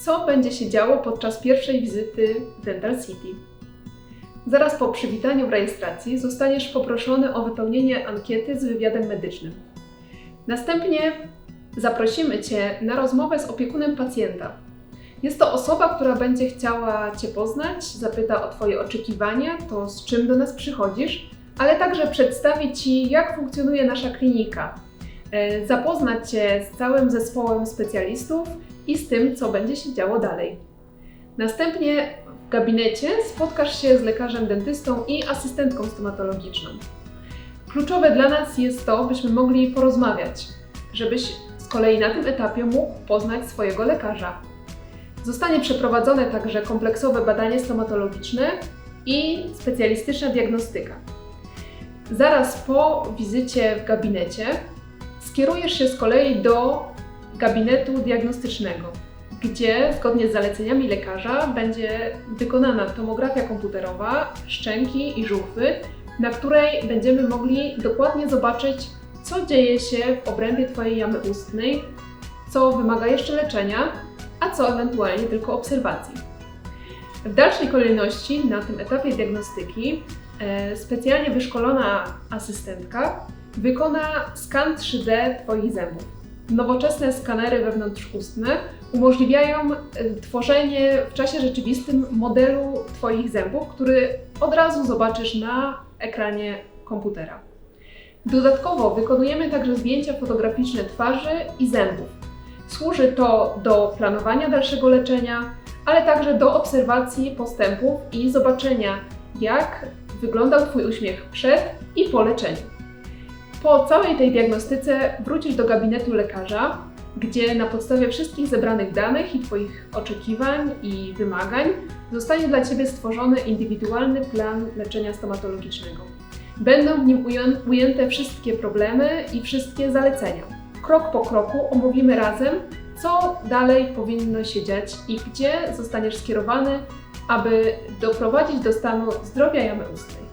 co będzie się działo podczas pierwszej wizyty w Dental City. Zaraz po przywitaniu w rejestracji zostaniesz poproszony o wypełnienie ankiety z wywiadem medycznym. Następnie zaprosimy Cię na rozmowę z opiekunem pacjenta. Jest to osoba, która będzie chciała Cię poznać, zapyta o Twoje oczekiwania, to z czym do nas przychodzisz, ale także przedstawi Ci, jak funkcjonuje nasza klinika, e, zapoznać Cię z całym zespołem specjalistów i z tym, co będzie się działo dalej. Następnie w gabinecie spotkasz się z lekarzem dentystą i asystentką stomatologiczną. Kluczowe dla nas jest to, byśmy mogli porozmawiać, żebyś z kolei na tym etapie mógł poznać swojego lekarza. Zostanie przeprowadzone także kompleksowe badanie stomatologiczne i specjalistyczna diagnostyka. Zaraz po wizycie w gabinecie skierujesz się z kolei do gabinetu diagnostycznego, gdzie zgodnie z zaleceniami lekarza będzie wykonana tomografia komputerowa szczęki i żuchwy, na której będziemy mogli dokładnie zobaczyć, co dzieje się w obrębie Twojej jamy ustnej, co wymaga jeszcze leczenia, a co ewentualnie tylko obserwacji. W dalszej kolejności na tym etapie diagnostyki e, specjalnie wyszkolona asystentka wykona skan 3D Twoich zębów. Nowoczesne skanery wewnątrzustne umożliwiają e, tworzenie w czasie rzeczywistym modelu Twoich zębów, który od razu zobaczysz na ekranie komputera. Dodatkowo wykonujemy także zdjęcia fotograficzne twarzy i zębów. Służy to do planowania dalszego leczenia, ale także do obserwacji postępów i zobaczenia, jak wyglądał Twój uśmiech przed i po leczeniu. Po całej tej diagnostyce wrócisz do gabinetu lekarza, gdzie na podstawie wszystkich zebranych danych i Twoich oczekiwań i wymagań zostanie dla Ciebie stworzony indywidualny plan leczenia stomatologicznego. Będą w nim uję- ujęte wszystkie problemy i wszystkie zalecenia. Krok po kroku omówimy razem, co dalej powinno się dziać i gdzie zostaniesz skierowany, aby doprowadzić do stanu zdrowia jamy ustnej.